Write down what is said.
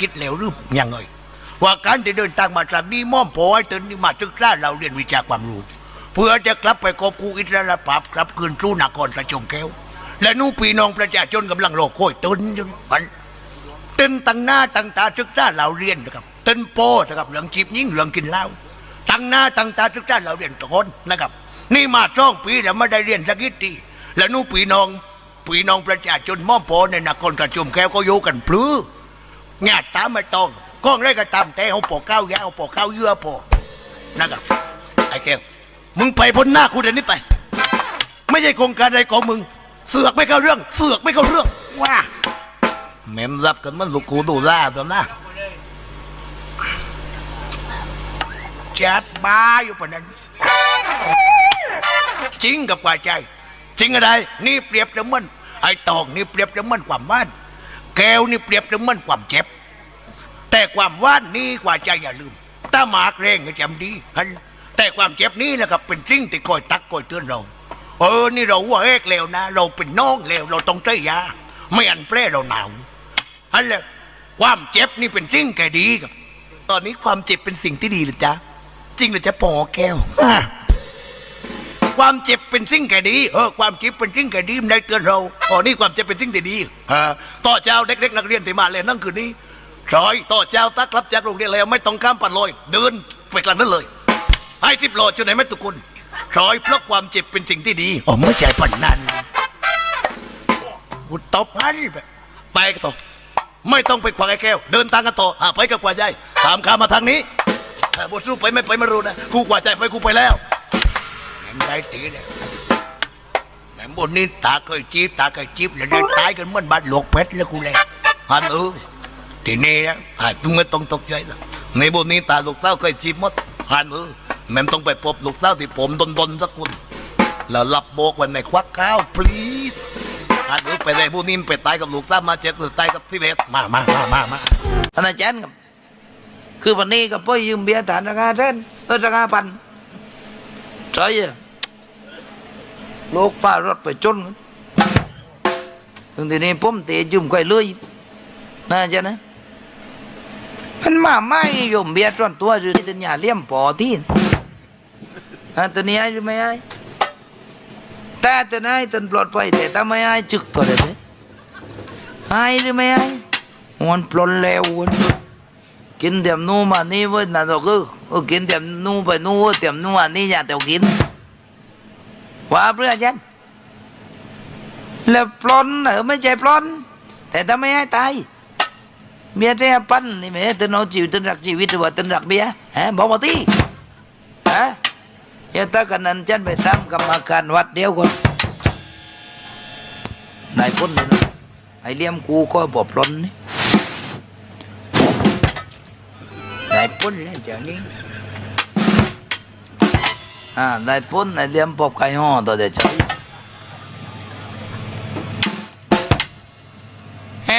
คิดแล้วหรือยังไงว่าการที่เดินทางมาจากนี้ม่อมโผให้ตนนี่มาศึกษาเราเรียนวิชาความรู้ เพื่อจะกลับไปกอบกูอิสระภาพกลับคืนสู่นครประชมแก้ว และนู่ปีน้องประชาชนกำลังรอคอยตนอยู่มันตึนตั้งหน้าตั้งตาศึกษาเราเรียนนะครับตึนโป้นะครับเรื่องจีบยิ่งเรื่องกินเหล้าตั้งหน้าตั้งตาศึกษาเราเรียนทุกคนนะครับ นี่มาสองปีแล้วไม่ได้เรียนสักนิดที และนู่ปีน้องปีน้องประชาชนม่อมโผในนครประชมแก้วก็อยู่กันพลื้อ ญาติตามม่ต้องก้องไรก็ตามแต่เอาปอกข้าวยาเอาปอกข้าวเยื่อปอนะครับไอ้แก้วมึงไปพ้นหน้ากูเดี๋ยวนี้ไป ไม่ใช่โครงการใดของมึง เสือกไม่เข้าเรื่อง เสือกไม่เข้าเรื่องว่าแม่มรับกันมันลูกกูดูล่าตัวนะจัดบ้าอยู่ปะนั้นจริงกับกว่าใจจริงอะไรนี่เปรียบเสมือนไอ้ตองนี่เปรียบเสมือนความบ้าน แก้วนี่เปรียบเสมือนความเจ็บ แต่ความว่านนี่กว่าใจอย่าลืมถ้าหมากเร่งก็จำดีฮันแต่ความเจ็บนี้นะครับเป็นสิ่งที่คอยตักคอยเตือนเรา เออนี่เราว่าเอกแล้วนะ เราเป็นน้องแล้วเราต้องใช้ยาไม่อันแปรเราหนาวฮันแหละความเจ็บนี่เป็นสิ่งแก่ดีครับ ตอนนี้ความเจ็บเป็นสิ่งที่ดีหรือจ๊ะจริงหรือจ๊ะปอแก้วอ ความเจ็บเป็นสิ่งแก่ดีเออความเจ็บเป็นสิ่งแก่ดีมันได้เตือนเราอ๋อนี่ความเจ็บเป็นสิ่งที่ดีเออต่อเจ้าเด็กๆนักเรียนที่มาเลยนั่งคืนนี้ซอยต่อเจ้าตักรับจากโรงเรียนแล้วไม่ต้องข้ามปัดลอยเดินไปกลางนั้นเลยให้ทิพย์โลจนไหนไม่ตุกุลซอยเพราะความเจ็บเป็นสิ่งที่ดีอ๋อไม่ใช่ปันนั้นกูตบให้ไปไปกันต่อไม่ต้องไปขวางไอ้แก้วเดินทางกันต่อะไปกับกว่าใจตามข้ามาทางนี้บทสู้ไปไม่ไปไม่รู้นะกูกว่าใจไปกูไปแล้ว แม่มได้ตีเลยแม่บนนี้ตาเคยจีบตาเคยจีบแล้วได้ตายกันเหมือนบาดหลวกเพชรแล้วกูเลยฮันเออทีนี้อะอะมึงไม่ต้องตกใจนะในบนนี้ตาลูกสาวเคยจีบหมดฮันเออแม่ต้องไปพบลูกสาวที่ผมดนๆสักคนแล้วรับโบกวันในควักข้าว please ฮันเออไปเลยพวกนี้มันไปตายกับลูกสาวมาเจ็ดหรือตายกับที่เวทมามามามามาท่านอาจารย์ครับคือวันนี้ก็พ่อยืมเบียร์ฐานราคาเท่นเออราคาพันใช่อะ โลกป้ารถไปจนถึงทีนี้ผมเตะยืมไกเลยน่าจะนะมันมาไม่ยมเบียร์ส่วนตัวหรือที่ตัญญาเลี่ยมปอที่ฮะตัวนี้ให้หรือไม่ให้แต่ตัวนี้ตันปลอดภัยแต่ถ้าไม่ให้จึกตัวเดียวเลยให้หรือไม่ให้มันปลนแล้ววันกินเตียมนู่มานี่เว้ยน่ะคือเออกินเตียมนู่ไปนู่นเว้เตียมนู่มานี่อย่าเตียวกิน ว่าเพื่อฉันแล้วปลนเออไม่ใช่ปลนแต่ถ้าไม่ให้ตายเมียจะปั้นนี่แม่ตึนเอาชีวิตตึนรักชีวิตหรือว่าตึนรักเมียฮะบอกมาที่ฮะยาตากันนั้นฉันไปตามกรรมการวัดเดียวก่อนนายพ้นเลยนะไอเลี้ยมกูก็บอบล้นนี่นายพ้นเลยเจ้านี้อ่านายพ้ นายเลี้ยมปอบไ